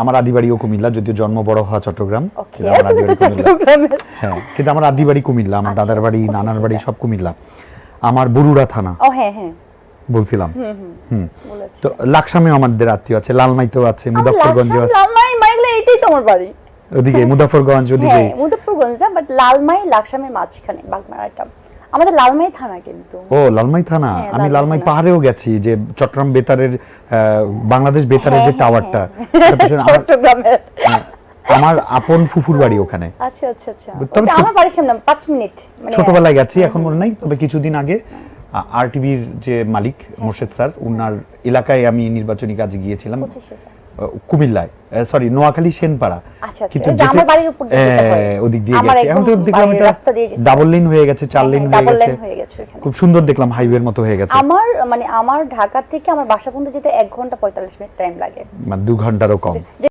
আমার আদি বাড়িও কুমিল্লা যদিও জন্ম বড় হওয়া চট্টগ্রাম কিন্তু আমার আদি বাড়ি কুমিল্লা। হ্যাঁ কিন্তু আমার আদি কুমিল্লা আমার দাদার বাড়ি নানার বাড়ি সব কুমিল্লা। আমার বরুড়া থানা। ও হ্যাঁ হ্যাঁ। বলছিলাম। হুম তো লাকসামেও আমাদের আত্মীয় আছে লালমাইতেও আছে মুজাফরগঞ্জে আছে। লালমাই মাইলে এটাই তো আমার বাড়ি। ওদিকে মুজাফরগঞ্জ ওদিকে। মুজফরগঞ্জ বাট লালমাই লাকসামের মাঝখানে বাগমারাটা আমাদের লালমাই থানা কিন্তু। ও লালমাই থানা। হ্যাঁ, আমি লালমাই পাহাড়েও গেছি যে চট্টগ্রাম বেতারের বাংলাদেশ বেতারের যে হ্যাঁ, হ্যাঁ, টাওয়ারটা হ্যাঁ। আমার- চট্টগ্রামের। হ্যাঁ, আমার আপন ফুফুর বাড়ি ওখানে। আচ্ছা আচ্ছা আচ্ছা। তবে আমার বাড়ির সামনে পাঁচ মিনিট মানে ছোটবেলায় গেছি এখন মনে নাই তবে কিছুদিন আগে আর টিভির যে মালিক মোর্শেদ স্যার উনার এলাকায় আমি নির্বাচনী কাজে গিয়েছিলাম। কুমিল্লায়। সরি নোয়াখালী সেনপাড়া। কিন্তু আচ্ছা। হ্যাঁ, ওদিক দিয়ে গেছে। এখন তো দেখলাম এটা ডাবল লেন হয়ে গেছে চার লেন হয়ে গেছে। লাইন হয়ে গেছে খুব সুন্দর দেখলাম হাইওয়ের মতো হয়ে গেছে। আমার মানে আমার ঢাকা থেকে আমার বাসা পর্যন্ত যেতে এক ঘণ্টা পঁয়তাল্লিশ মিনিট টাইম লাগে। মানে দু ঘন্টারও কম।